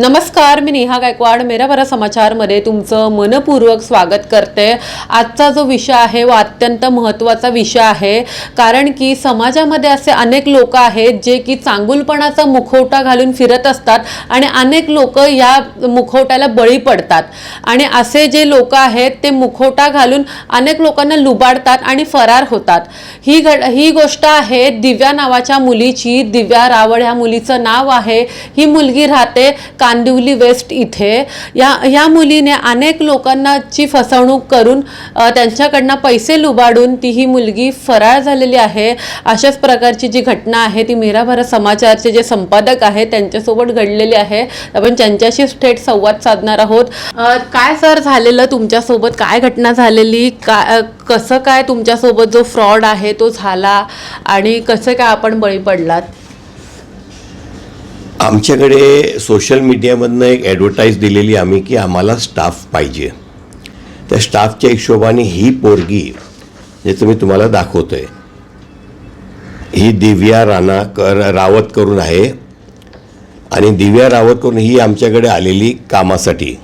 नमस्कार मी नेहा गायकवाड. मेरा बरा समाचारमध्ये तुमचं मनपूर्वक स्वागत करते. आजचा जो विषय आहे व अत्यंत महत्त्वाचा विषय आहे. कारण की समाजामध्ये असे अनेक लोक आहेत जे की चांगुलपणाचा मुखवटा घालून फिरत असतात आणि अनेक लोक या मुखवट्याला बळी पडतात. आणि असे जे लोक आहेत ते मुखवटा घालून अनेक लोकांना लुबाडतात आणि फरार होतात. ही घड ही गोष्ट आहे दिव्या नावाच्या मुलीची. दिव्या रावळ ह्या मुलीचं नाव आहे. ही मुलगी राहते का कांदिवली वेस्ट इथे. या या मुलीने अनेक लोकांनाची फसवणूक करून त्यांच्याकडनं पैसे लुबाडून ती ही मुलगी फरार झालेली आहे. अशाच प्रकारची जी घटना आहे ती मेरा भारत समाचारचे जे संपादक आहेत त्यांच्यासोबत घडलेली आहे. आपण त्यांच्याशी थेट संवाद साधणार आहोत. काय सर झालेलं तुमच्यासोबत? काय घटना झालेली? का कसं काय तुमच्यासोबत जो फ्रॉड आहे तो झाला? आणि कसं काय आपण बळी पडलात? आमच्याकडे सोशल मीडियामधनं एक ॲडव्हर्टाईज दिलेली आम्ही की आम्हाला स्टाफ पाहिजे. त्या स्टाफच्या हिशोबाने ही पोरगी ज्याचं मी तुम्हाला दाखवतो आहे ही दिव्या राणा कर रावत करून आहे. आणि दिव्या रावत करून ही आमच्याकडे आलेली कामासाठी.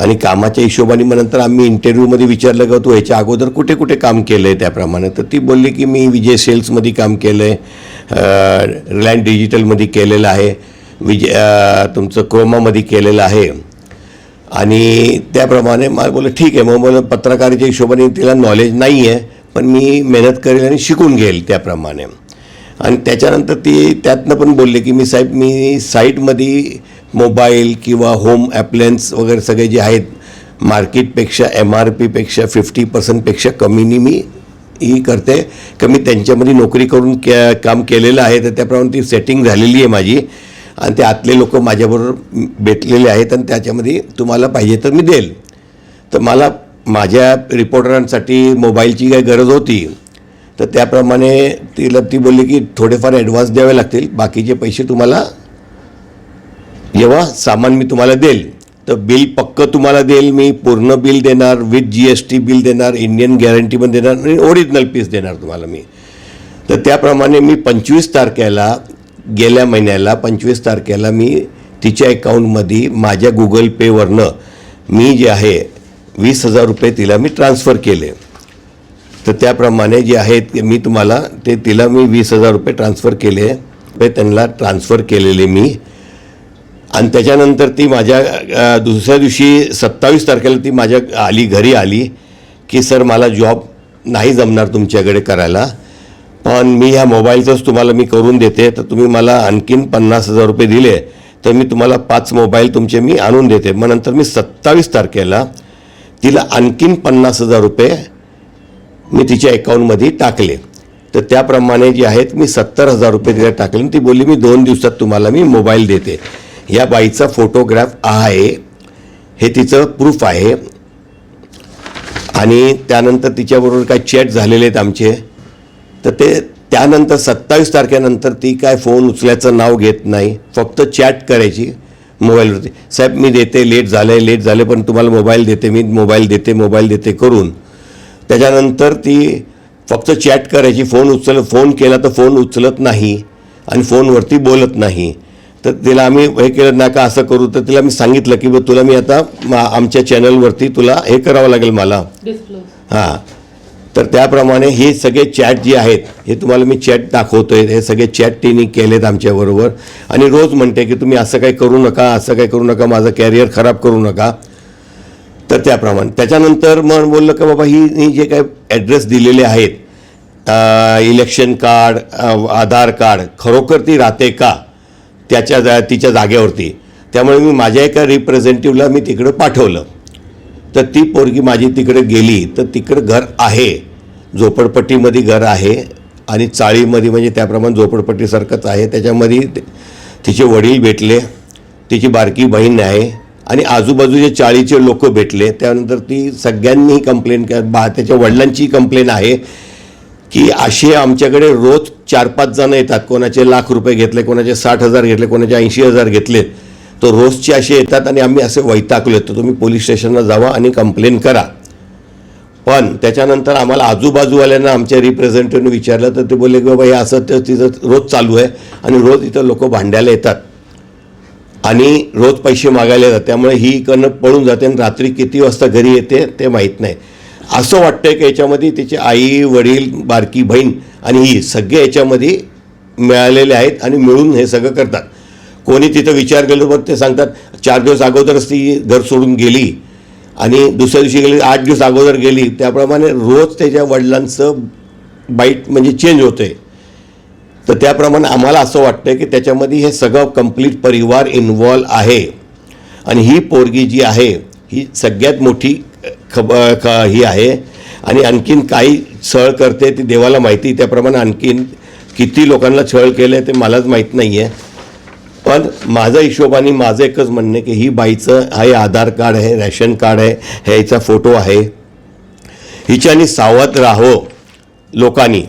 आणि कामाच्या हिशोबाने मग नंतर आम्ही इंटरव्ह्यूमध्ये विचारलं का तू ह्याच्या अगोदर कुठे कुठे काम केलं आहे त्याप्रमाणे तर ती बोलली की मी विजय सेल्समध्ये काम केलं आहे रिलायन्स डिजिटलमध्ये केलेलं आहे विजय तुमचं क्रोमामध्ये केलेलं आहे. आणि त्याप्रमाणे मला बोललं ठीक आहे. मग बोल पत्रकाराच्या हिशोबाने तिला नॉलेज नाही आहे पण मी मेहनत करेल आणि शिकून घेईल त्याप्रमाणे. आणि त्याच्यानंतर ती त्यातनं पण बोलले की मी साहेब मी साईटमध्ये मोबाईल किंवा होम ॲप्लायन्स वगैरे सगळे जे आहेत मार्केटपेक्षा एम आर पीपेक्षा फिफ्टी पर्सेंटपेक्षा कमीनी मी ही करते. का मी त्यांच्यामध्ये नोकरी करून क्या काम केलेलं आहे तर त्याप्रमाणे ती सेटिंग झालेली आहे माझी. आणि ते आतले लोक माझ्याबरोबर भेटलेले आहेत आणि त्याच्यामध्ये तुम्हाला पाहिजे तर मी देईल. तर मला माझ्या रिपोर्टरांसाठी मोबाईलची काही गरज होती. तर त्याप्रमाणे तिला ती बोलली की थोडेफार ॲडव्हान्स द्यावे लागतील. बाकीचे पैसे तुम्हाला जेव्हा सामान मी तुम्हाला देईल. तर बिल पक्कं तुम्हाला देईल मी पूर्ण बिल देणार with G S T bill देणार इंडियन गॅरंटी पण देणार आणि ओरिजिनल पीस देणार तुम्हाला मी. तर त्याप्रमाणे मी पंचवीस तारखेला गेल्या महिन्याला पंचवीस तारखेला मी तिच्या अकाऊंटमध्ये माझ्या गुगल पेवरनं मी जे आहे वीस हजार रुपये तिला मी ट्रान्स्फर केले. तर त्याप्रमाणे जे आहेत मी तुम्हाला ते तिला मी वीस हजार रुपये ट्रान्स्फर केले त्यांना ट्रान्स्फर केलेले मी. आणि त्याच्यानंतर ती माझ्या दुसऱ्या दिवशी सत्तावीस तारखेला ती माझ्या आली घरी आली की सर मला जॉब नाही जमणार तुमच्याकडे करायला पण मी ह्या मोबाईलचंच तुम्हाला मी करून देते तर तुम्ही मला आणखीन पन्नास हजार रुपये दिले तर मी तुम्हाला पाच मोबाईल तुमचे मी आणून देते. मग नंतर मी सत्तावीस तारखेला तिला आणखीन पन्नास हजार रुपये मी तिच्या अकाऊंटमध्ये टाकले. तर त्याप्रमाणे जे आहेत मी सत्तर हजार रुपये तिला टाकले आणि ती बोलली मी दोन दिवसात तुम्हाला मी मोबाईल देते. या बाईचा फोटोग्राफ आहे. हे तिचं प्रूफ आहे. आणि त्यानंतर तिच्याबरोबर काय चॅट झालेले आहेत आमचे. तर ते त्यानंतर सत्तावीस तारखेनंतर ती काय फोन उचलायचं नाव घेत नाही. फक्त चॅट करायची मोबाईलवरती साहेब मी देते लेट झालं आहे लेट झाले पण तुम्हाला मोबाईल देते मी मोबाईल देते मोबाईल देते करून. त्याच्यानंतर ती फक्त चॅट करायची फोन उचल फोन केला तर फोन उचलत नाही. आणि फोनवरती बोलत नाही. तर तिला आम्ही हे केलं ना का असं करू. तर तिला मी सांगितलं की बा तुला मी आता आमच्या चॅनलवरती तुला हे करावं लागेल मला. हां. तर त्याप्रमाणे हे सगळे चॅट जे आहेत हे तुम्हाला मी चॅट दाखवतोय. हे सगळे चॅट तिने केलेत आमच्याबरोबर. आणि रोज म्हणते की तुम्ही असं काही करू नका असं काही करू नका माझं कॅरियर खराब करू नका. तर त्याप्रमाणे. त्याच्यानंतर मग बोललं की बाबा ही जे काही ॲड्रेस दिलेले आहेत इलेक्शन कार्ड आधार कार्ड खरोखर ती राहते का? त्याच्या जा तिच्या जागेवरती. त्यामुळे मी माझ्या एका रिप्रेझेंटेटिव्हला मी तिकडं पाठवलं. तर ती पोरगी माझी तिकडे गेली. तर तिकडं घर आहे. झोपडपट्टीमध्ये घर आहे. आणि चाळीमध्ये म्हणजे त्याप्रमाणे झोपडपट्टीसारखंच आहे. त्याच्यामध्ये तिचे वडील भेटले. तिची बारकी बहीण आहे. आणि आजूबाजूचे चाळीचे लोक भेटले. त्यानंतर ती सगळ्यांनी कंप्लेंट बा त्याच्या वडिलांची कंप्लेन आहे. की असे आमच्याकडे रोज चार पाच जण येतात. कोणाचे लाख रुपये घेतले कोणाचे साठ हजार घेतले कोणाचे ऐंशी हजार घेतले. तर रोजचे असे येतात आणि आम्ही असे वैतागलो तर तुम्ही पोलीस स्टेशनला जावा आणि कंप्लेन करा. पण त्याच्यानंतर आम्हाला आजूबाजूवाल्यांना आमच्या रिप्रेझेंटेटिव्हने विचारलं तर ते बोलले की बाबा हे असं तर तिथं रोज चालू आहे आणि रोज इथं लोक भांड्याला येतात. आणि रोज पैसे मागायला जातात त्यामुळे ही इकडनं पळून जाते आणि रात्री किती वाजता घरी येते ते माहीत नाही. असं वाटतं की याच्यामध्ये त्याची आई वडील बारकी बहीण आणि ही सगळे याच्यामध्ये मिळालेले आहेत आणि मिळून हे सगळं करतात. कोणी तिथं विचार केलं तर ते सांगतात चार दिवस अगोदरच ती घर सोडून गेली आणि दुसऱ्या दिवशी गेली आठ दिवस अगोदर गेली. त्याप्रमाणे रोज त्याच्या वडिलांचं बाईट म्हणजे चेंज होते तर त्याप्रमाणे आम्हाला असं वाटतं की त्याच्यामध्ये हे सगळं कंप्लीट परिवार इन्वॉल्व आहे. आणि ही पोरगी जी आहे ही सगळ्यात मोठी खब ख ही आहे. आणि आणखीन काही छळ करते ती देवाला माहिती त्याप्रमाणे आणखीन किती लोकांना छळ केलं आहे ते मलाच माहीत नाही आहे पण माझा हिशोबाने माझं एकच म्हणणं की ही बाईचं हे आधार कार्ड आहे रॅशन कार्ड आहे ह्याचा फोटो आहे. हिच्यानी सावध राहो लोकांनी.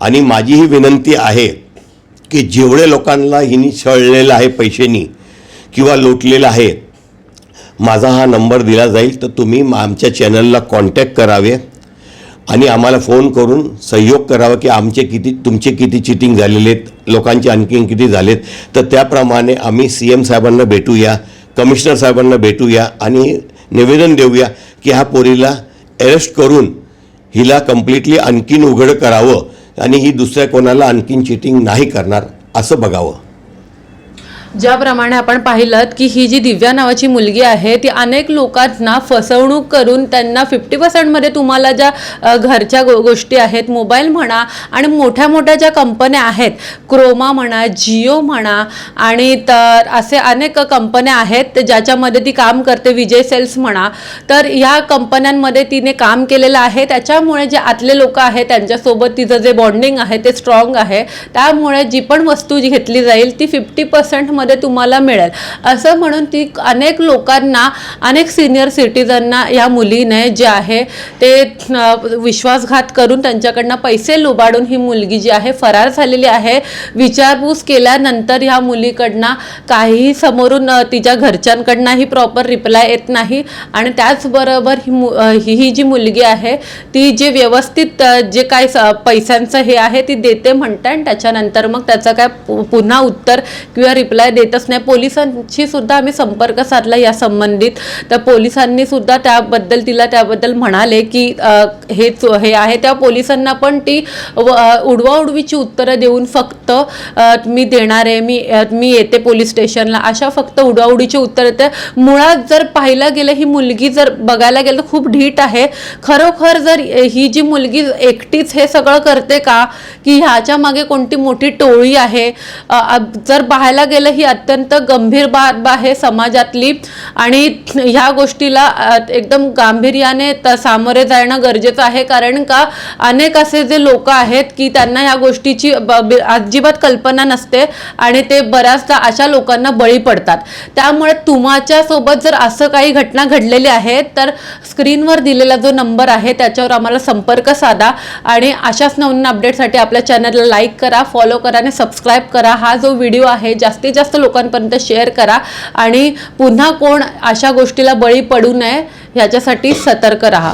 आणि माझी ही विनंती आहे की जेवढे लोकांना हिनी छळलेलं आहे पैशांनी किंवा लुटलेलं आहे माझा हा नंबर दिला जाईल तर तुम्ही आमच्या चॅनलला कॉन्टॅक्ट करावे आणि आम्हाला फोन करून सहयोग करावा की आमचे किती तुमचे किती चिटिंग झालेले आहेत लोकांचे आणखीन किती झालेत. तर त्याप्रमाणे आम्ही सी एम साहेबांना भेटूया कमिशनर साहेबांना भेटूया आणि निवेदन देऊया की ह्या पोरीला अरेस्ट करून हिला कम्प्लिटली आणखीन उघड करावं आणि ही दुसऱ्या कोणाला आणखीन चिटिंग नाही करणार असं बघावं. ज्याप्रमाणे आपण पाहिलं की ही जी दिव्या नावाची मुलगी आहे ती अनेक लोकांना फसवणूक करून त्यांना फिफ्टी पर्सेंटमध्ये तुम्हाला ज्या घरच्या गो गोष्टी आहेत मोबाईल म्हणा आणि मोठ्या मोठ्या ज्या कंपन्या आहेत क्रोमा म्हणा जिओ म्हणा आणि तर असे अनेक कंपन्या आहेत ज्याच्यामध्ये ती काम करते विजय सेल्स म्हणा. तर ह्या कंपन्यांमध्ये तिने काम केलेलं आहे त्याच्यामुळे जे आतले लोक आहेत त्यांच्यासोबत तिचं जे बॉन्डिंग आहे ते स्ट्रॉंग आहे त्यामुळे जी पण वस्तू जी घेतली जाईल ती फिफ्टी मध्ये तुम्हाला मिळेल. असं म्हणून ती अनेक लोकांना अनेक सिनियर सिटीजनना या मुलीने जे आहे ते विश्वासघात करून त्यांच्याकडनं पैसे लुबाडून ही मुलगी जी आहे फरार झालेली आहे विचारपूस केल्यानंतर ह्या मुलीकडनं काहीही समोरून तिच्या घरच्यांकडनंही प्रॉपर रिप्लाय येत नाही. आणि त्याचबरोबर ही मु ही ही जी मुलगी आहे ती जे व्यवस्थित जे काय स- पैशांचं हे आहे ती देते म्हणते आणि त्याच्यानंतर मग त्याचं काय पु- पुन्हा उत्तर किंवा रिप्लाय देतच नाही पोलिसांशी सुद्धा आम्ही संपर्क साधला या संबंधित. तर पोलिसांनी सुद्धा त्याबद्दल तिला त्याबद्दल म्हणाले की हे चो- हे आहे. त्या पोलिसांना पण ती उडवाउडवीची उत्तरं देऊन फक्त मी देणार आहे मी मी येते पोलीस स्टेशनला. अशा फक्त उडवाउडीची उत्तरं येते मुळात जर पाहिलं गेलं ही मुलगी जर बघायला गेलं तर खूप ढीट आहे. खरोखर जर ही जी मुलगी एकटीच हे सगळं करते का की ह्याच्या मागे कोणती मोठी टोळी आहे? जर पाहायला गेलं ही अत्यंत गंभीर बाब आहे समाजातली. आणि ह्या गोष्टीला एकदम गांभीर्याने सामोरे जाणं गरजेचं आहे. कारण का अनेक असे जे लोक आहेत की त्यांना ह्या गोष्टीची अजिबात कल्पना नसते आणि ते बऱ्याचदा अशा लोकांना बळी पडतात. त्यामुळे तुमच्यासोबत जर असं काही घटना घडलेली आहे तर स्क्रीनवर दिलेला जो नंबर आहे त्याच्यावर आम्हाला संपर्क साधा आणि अशाच नवीन अपडेटसाठी आपल्या चॅनलला लाईक करा फॉलो करा आणि सबस्क्राईब करा. हा जो व्हिडिओ आहे जास्तीत जास्त जास्त लोकांपर्यंत शेअर करा आणि पुन्हा कोण अशा गोष्टीला बळी पडू नये ह्याच्यासाठी सतर्क राहा.